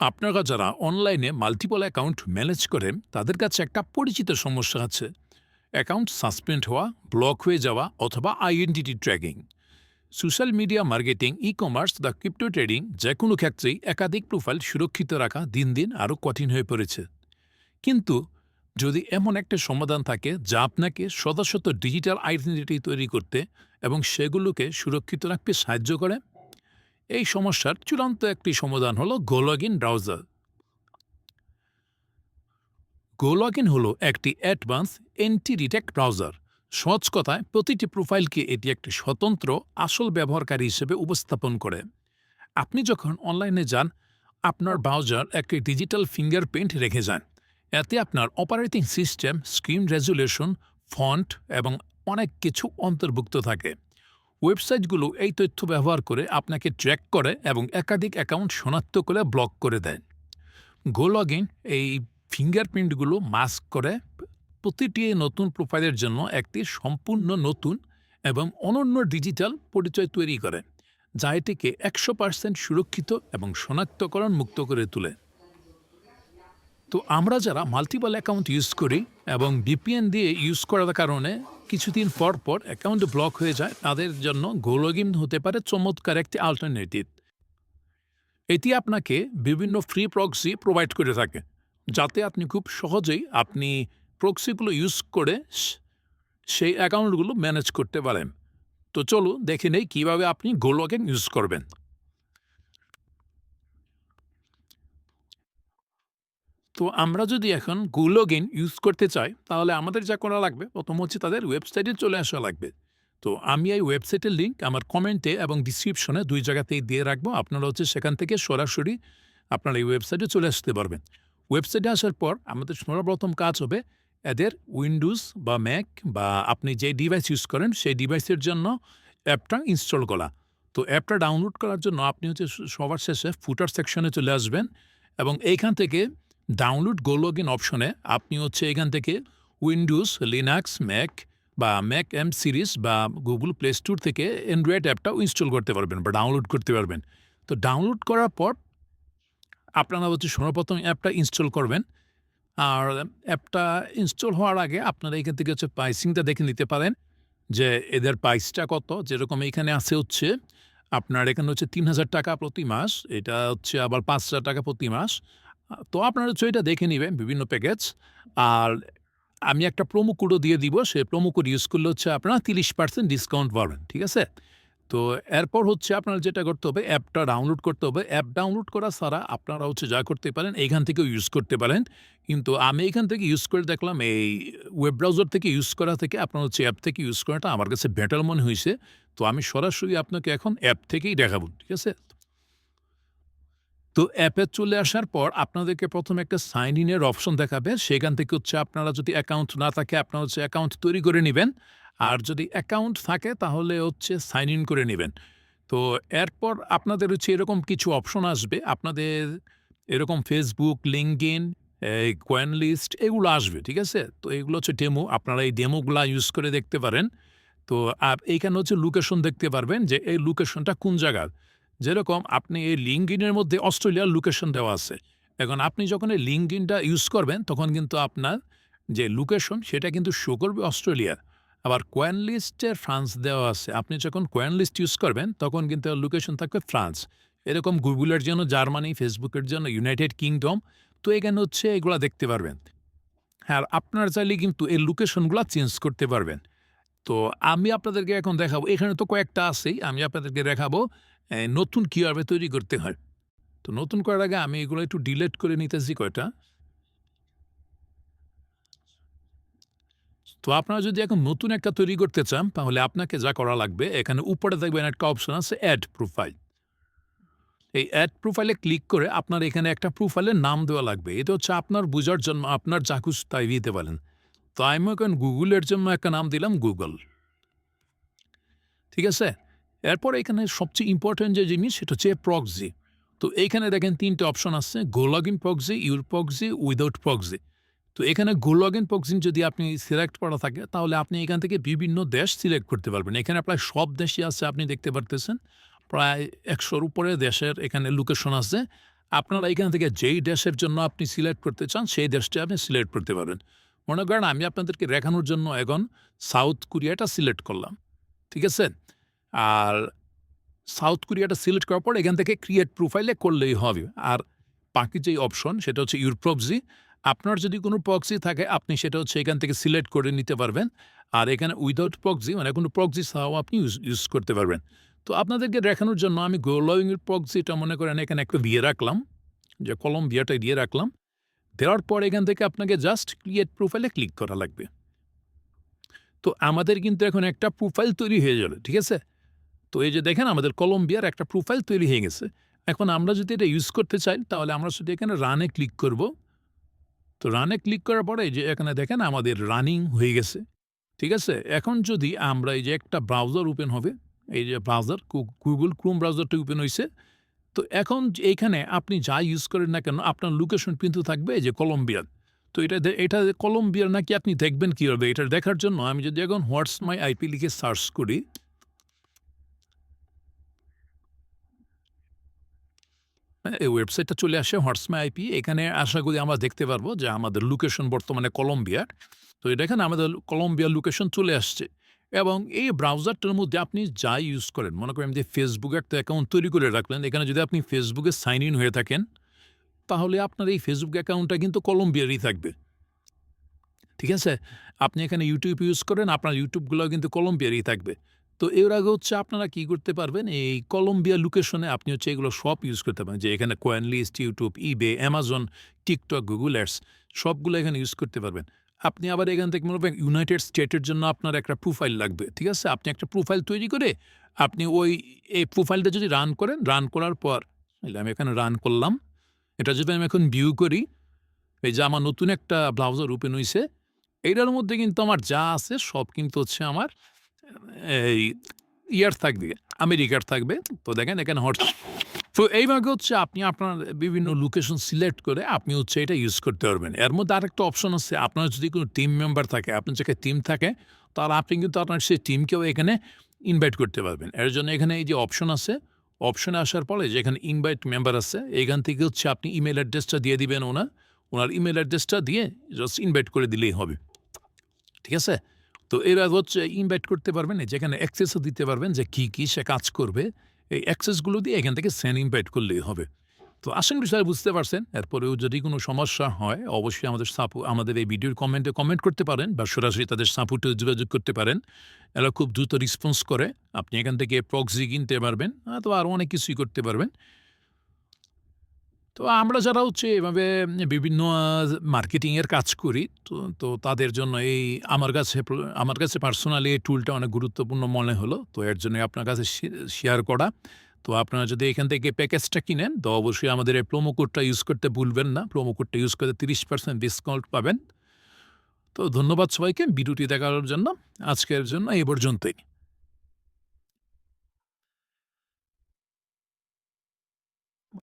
আপনারা যারা অনলাইনে মাল্টিপল অ্যাকাউন্ট ম্যানেজ করেন, তাদের কাছে একটা পরিচিত সমস্যা আছে। অ্যাকাউন্ট সাসপেন্ড হওয়া ব্লক হয়ে যাওয়া অথবা identity tracking social media marketing e commerce বা ক্রিপ্টো ট্রেডিং যে কোনো ক্ষেত্রেই একাধিক প্রোফাইল সুরক্ষিত রাখা দিন দিন আরও কঠিন হয়ে পড়েছে। কিন্তু যদি এমন একটা সমাধান থাকে, যা আপনাকে শত শত ডিজিটাল আইডেন্টিটি তৈরি করতে এবং সেগুলোকে সুরক্ষিত রাখতে সাহায্য করে এই সমস্যার চূড়ান্ত একটি সমাধান হলো গোলগিন ব্রাউজার গোলগিন হলো একটি অ্যাডভান্স এন্টি ডিটেক্ট ব্রাউজার সহজ কথায়, প্রতিটি প্রোফাইলকে এটি একটি স্বতন্ত্র, আসল ব্যবহারকারী হিসেবে উপস্থাপন করে। আপনি যখন অনলাইনে যান, আপনার ব্রাউজার একটি ডিজিটাল ফিঙ্গারপ্রিন্ট রেখে যান এতে আপনার operating system, screen resolution, font এবং অনেক কিছু অন্তর্ভুক্ত থাকে। ওয়েবসাইটগুলো এই তথ্য ব্যবহার করে আপনাকে ট্র্যাক করে এবং একাধিক অ্যাকাউন্ট শনাক্ত করে ব্লক করে দেয়। গো লগইন এই ফিঙ্গারপ্রিন্টগুলো মাস্ক করে প্রতিটি নতুন প্রোফাইলের জন্য একটি সম্পূর্ণ নতুন এবং অনন্য ডিজিটাল পরিচয় তৈরি করে, যা এটিকে একশো পার্সেন্ট সুরক্ষিত এবং শনাক্তকরণ মুক্ত করে তোলে। তো আমরা যারা মাল্টিপল অ্যাকাউন্ট ইউজ করি এবং ভিপিএন দিয়ে ইউজ করার কারণে কিছুদিন পর পর অ্যাকাউন্ট ব্লক হয়ে যায়। তাদের জন্য গোলগিন হতে পারে চমৎকার একটি আল্টারনেটিভ এটি আপনাকে বিভিন্ন ফ্রি প্রক্সি প্রোভাইড করে থাকে, যাতে আপনি খুব সহজেই আপনি প্রক্সিগুলো ইউজ করে সেই অ্যাকাউন্টগুলো ম্যানেজ করতে পারেন। তো চলো দেখে নেই কীভাবে আপনি গোলগিন ইউজ করবেন। তো আমরা যদি এখন গোলগিন ইউজ করতে চাই, তাহলে আমাদের যা করা লাগবে, প্রথম হচ্ছে তাদের ওয়েবসাইটে চলে আসা লাগবে। তো আমি এই ওয়েবসাইটের লিঙ্ক আমার কমেন্টে এবং ডিসক্রিপশনে দুই জায়গাতেই দিয়ে রাখব। আপনারা হচ্ছে সেখান থেকে সরাসরি আপনারা এই ওয়েবসাইটে চলে আসতে পারবেন। ওয়েবসাইটে আসার পর আমাদের সর্বপ্রথম কাজ হবে এদের উইন্ডোজ বা ম্যাক বা আপনি যে ডিভাইস ইউজ করেন, সেই ডিভাইসের জন্য অ্যাপটা ইনস্টল করা। তো অ্যাপটা ডাউনলোড করার জন্য আপনি হচ্ছে সবার শেষে ফুটার সেকশনে চলে আসবেন এবং এইখান থেকে ডাউনলোড গো লগইন অপশনে আপনি হচ্ছে এখান থেকে উইন্ডোজ, লিনাক্স, ম্যাক বা ম্যাক এম সিরিজ বা গুগল প্লে স্টোর থেকে অ্যান্ড্রয়েড অ্যাপটাও ইনস্টল করতে পারবেন বা ডাউনলোড করতে পারবেন। তো ডাউনলোড করার পর আপনারা হচ্ছে সর্বপ্রথম অ্যাপটা ইনস্টল করবেন। আর অ্যাপটা ইনস্টল হওয়ার আগে আপনারা এখান থেকে হচ্ছে প্রাইসিংটা দেখে নিতে পারেন যে এদের প্রাইসটা কত। যেরকম এখানে আছে হচ্ছে আপনার এখানে হচ্ছে তিন হাজার টাকা প্রতি মাস, এটা হচ্ছে আবার পাঁচ হাজার টাকা প্রতি মাস। তো আপনারা এটা দেখে নেবেন বিভিন্ন প্যাকেজ আর আমি একটা প্রোমো কোডও দিয়ে দিব, সে প্রোমো কোড ইউজ করলে হচ্ছে আপনারা তিরিশ পার্সেন্ট ডিসকাউন্ট পাবেন, ঠিক আছে? তো এরপর হচ্ছে আপনার যেটা করতে হবে, অ্যাপটা ডাউনলোড করতে হবে। অ্যাপ ডাউনলোড করা ছাড়া আপনারা হচ্ছে যা করতে পারেন, এইখান থেকেও ইউজ করতে পারেন। কিন্তু আমি এখান থেকে ইউজ করে দেখলাম, এই ওয়েব ব্রাউজার থেকে ইউজ করা থেকে, আপনার হচ্ছে অ্যাপ থেকে ইউজ করাটা আমার কাছে বেটার মনে হয়েছে। তো আমি সরাসরি আপনাকে এখন অ্যাপ থেকেই দেখাবো, ঠিক আছে? তো অ্যাপে চলে আসার পর আপনাদেরকে প্রথমে একটা সাইন ইনের অপশন দেখাবে সেখান থেকে হচ্ছে আপনারা যদি অ্যাকাউন্ট না থাকে, আপনারা হচ্ছে অ্যাকাউন্ট তৈরি করে নেবেন। আর যদি অ্যাকাউন্ট থাকে, তাহলে হচ্ছে সাইন ইন করে নেবেন। তো এরপর আপনাদের হচ্ছে এরকম কিছু অপশন আসবে। আপনাদের এরকম ফেসবুক লিঙ্কইন এই কয়েন লিস্ট এগুলো আসবে, ঠিক আছে? তো এগুলো হচ্ছে ডেমো আপনারা এই ডেমোগুলা ইউজ করে দেখতে পারেন। তো আর এইখানে হচ্ছে লোকেশন দেখতে পারবেন যে এই লোকেশনটা কোন জায়গার। যেরকম আপনি এই লিঙ্কইনের মধ্যে অস্ট্রেলিয়ার লোকেশন দেওয়া আছে। এখন আপনি যখন এই লিঙ্কইনটা ইউজ করবেন, তখন কিন্তু আপনার যে লোকেশন সেটা কিন্তু শো করবে অস্ট্রেলিয়ার। আবার কোয়েন লিস্টের ফ্রান্স দেওয়া আছে। আপনি যখন কোয়েন লিস্ট ইউজ করবেন, তখন কিন্তু লোকেশন থাকবে ফ্রান্স এরকম গুগলের জন্য জার্মানি ফেসবুকের জন্য ইউনাইটেড কিংডম তো এখানে হচ্ছে এগুলা দেখতে পারবেন। আর আপনার চাইলে কিন্তু এই লোকেশনগুলো চেঞ্জ করতে পারবেন। তো আমি আপনাদেরকে এখন দেখাবো। এখানে তো কয়েকটা আছেই, আমি আপনাদেরকে দেখাবো। নতুন কীভাবে তৈরি করতে হয়? তো নতুন করার আগে আমি এগুলো একটু ডিলেট করে নিতেছি কয়টা। তো আপনারা যদি এখন নতুন একটা তৈরি করতে চান, তাহলে আপনাকে যা করা লাগবে, এখানে উপরে দেখবেন একটা অপশন আছে অ্যাড প্রোফাইল এই অ্যাড প্রোফাইলে ক্লিক করে আপনার এখানে একটা প্রোফাইলের নাম দেওয়া লাগবে। এটা হচ্ছে আপনার বোঝার জন্য, আপনার চাকুস তাই দিতে পারেন। তো আমি এখন গুগলের জন্য একটা নাম দিলাম গুগল ঠিক আছে? এরপর এখানে সবচেয়ে ইম্পর্টেন্ট যে জিনিস, সেটা হচ্ছে প্রক্সি তো এখানে দেখেন তিনটে অপশন আছে in proxy your proxy without proxy তো এখানে গো লগ ইন প্রক্সি যদি আপনি সিলেক্ট করা থাকে, তাহলে আপনি এখান থেকে বিভিন্ন দেশ সিলেক্ট করতে পারবেন। এখানে প্রায় সব দেশই আছে, আপনি দেখতে পারতেছেন। প্রায় একশোর উপরে দেশের এখানে লোকেশন আছে। আপনারা এখান থেকে যেই দেশের জন্য আপনি সিলেক্ট করতে চান, সেই দেশটি আপনি সিলেক্ট করতে পারবেন। মনে করেন আমি আপনাদেরকে দেখানোর জন্য এখন সাউথ কোরিয়াটা সিলেক্ট করলাম। ঠিক আছে? আর সাউথ কোরিয়াটা সিলেক্ট করার পর এখান থেকে ক্রিয়েট প্রোফাইলে করলেই হবে। আর বাকি যেই অপশন সেটা হচ্ছে ইউর প্রক্সি আপনার যদি কোনো প্রক্সি থাকে, আপনি সেটা হচ্ছে এখান থেকে সিলেক্ট করে নিতে পারবেন। আর এখানে উইদাউট প্রক্সি মানে কোনো প্রক্সি ছাড়াও আপনি ইউজ ইউজ করতে পারবেন। তো আপনাদেরকে দেখানোর জন্য আমি গোলয়িংয়ের প্রক্সিটা মনে করেন এখানে একটা দিয়ে রাখলাম। যে কলম্বিয়াটা দিয়ে রাখলাম। দেওয়ার পর এখান থেকে আপনাকে জাস্ট ক্রিয়েট প্রোফাইলে ক্লিক করা লাগবে। তো আমাদের কিন্তু এখন একটা প্রোফাইল তৈরি হয়ে যাবে ঠিক আছে? তো এই যে দেখেন আমাদের কলম্বিয়ার একটা প্রোফাইল তৈরি হয়ে গেছে। এখন আমরা যদি এটা ইউজ করতে চাই, তাহলে আমরা শুধু এখানে রানে ক্লিক করব। তো রানে ক্লিক করার পরে যে এখানে দেখেন আমাদের রানিং হয়ে গেছে। ঠিক আছে? এখন যদি আমরা এই যে একটা ব্রাউজার ওপেন হবে, এই যে ব্রাউজার গুগল ক্রোম ব্রাউজারটা ওপেন হয়েছে তো এখন এইখানে আপনি যা ইউজ করেন না কেন, আপনার লোকেশন কিন্তু থাকবে এই যে কলম্বিয়ার তো এটা এটা কলম্বিয়ার নাকি আপনি দেখবেন কীভাবে? এটা দেখার জন্য আমি যদি এখন হোয়াটস মাই আইপি লিখে সার্চ করি এই ওয়েবসাইটটা চলে আসে হোয়াটসম্যাপ আইপি এখানে আশা করি আমরা দেখতে পারব যে আমাদের লোকেশন বর্তমানে কলম্বিয়ার তো এটা এখানে আমাদের কলম্বিয়ার লোকেশন চলে আসছে। এবং এই ব্রাউজারটার মধ্যে আপনি যাই ইউজ করেন, মনে করেন যে ফেসবুকে একটা অ্যাকাউন্ট তৈরি করে রাখলেন, এখানে যদি আপনি ফেসবুকে সাইন ইন হয়ে থাকেন, তাহলে আপনার এই ফেসবুক অ্যাকাউন্টটা কিন্তু কলম্বিয়ারই থাকবে। ঠিক আছে? আপনি এখানে ইউটিউব ইউজ করেন, আপনার ইউটিউবগুলো কিন্তু কলম্বিয়ারই থাকবে। তো এর আগে হচ্ছে আপনারা কি করতে পারবেন? এই কলম্বিয়া লোকেশনে আপনি হচ্ছে এগুলো সব ইউজ করতে পারেন। যে এখানে coin list YouTube eBay Amazon TikTok Google Ads সবগুলো এখানে ইউজ করতে পারবেন। আপনি আবার এখান থেকে মনে ইউনাইটেড স্টেটের জন্য আপনার একটা প্রোফাইল লাগবে, ঠিক আছে? আপনি একটা প্রোফাইল তৈরি করে আপনি ওই, এই প্রোফাইলটা যদি রান করেন রান করার পর আমি এখানে রান করলাম। এটা যদি আমি এখন ভিউ করি, এই যে আমার নতুন একটা ব্লাউজার ওপেন হয়েছে এইটার মধ্যে কিন্তু আমার যা আছে সব কিন্তু হচ্ছে আমার এই ইয়ার থাকবে, আমেরিকার থাকবে। তো দেখেন, এখানে হট তো এইভাবে হচ্ছে আপনি আপনার বিভিন্ন লোকেশন সিলেক্ট করে আপনি হচ্ছে এটা ইউজ করতে পারবেন। এর মধ্যে আরেকটা অপশন আছে, আপনার যদি কোনো টিম মেম্বার থাকে, আপনার যাকে টিম থাকে, তাহলে আপনি কিন্তু আপনার সেই টিমকেও এখানে ইনভাইট করতে পারবেন। এর জন্য এখানে এই যে অপশন আছে অপশনে আসার পরে যেখানে ইনভাইট মেম্বার আছে এখান থেকে হচ্ছে আপনি ইমেল অ্যাড্রেসটা দিয়ে দিবেন ওনার। ওনার ইমেল অ্যাড্রেসটা দিয়ে জাস্ট ইনভাইট করে দিলেই হবে। ঠিক আছে? তো এরা হচ্ছে ইনভাইট করতে পারবেন যেখানে অ্যাক্সেসও দিতে পারবেন যে কী কী সে কাজ করবে। এই অ্যাক্সেসগুলো দিয়ে এখান থেকে সেন ইনভাইট করলেই হবে। তো করি সবাই বুঝতে পারছেন, এরপরেও যদি কোনো সমস্যা হয়, অবশ্যই আমাদের সাপো, আমাদের এই ভিডিওর কমেন্টে কমেন্ট করতে পারেন বা সরাসরি তাদের সাপোর্টে যোগাযোগ করতে পারেন। এরা খুব দ্রুত রেসপন্স করে। আপনি এখান থেকে প্রক্সি কিনতে পারবেন, অথবা আরও অনেক কিছুই করতে পারবেন। তো আমরা যারা হচ্ছে এভাবে বিভিন্ন মার্কেটিংয়ের কাজ করি, তো তো তাদের জন্য এই আমার কাছে আমার কাছে পার্সোনালি এই টুলটা অনেক গুরুত্বপূর্ণ মনে হলো। তো এর জন্য আপনার কাছে শেয়ার করা। তো আপনারা যদি এখান থেকে প্যাকেজটা কিনেন, তো অবশ্যই আমাদের এই প্রোমো কোডটা ইউজ করতে ভুলবেন না। প্রোমো কোডটা ইউজ করতে তিরিশ পার্সেন্ট ডিসকাউন্ট পাবেন। তো ধন্যবাদ সবাইকে। ভিডিওটি দেখার জন্য আজকের জন্য এই পর্যন্তই।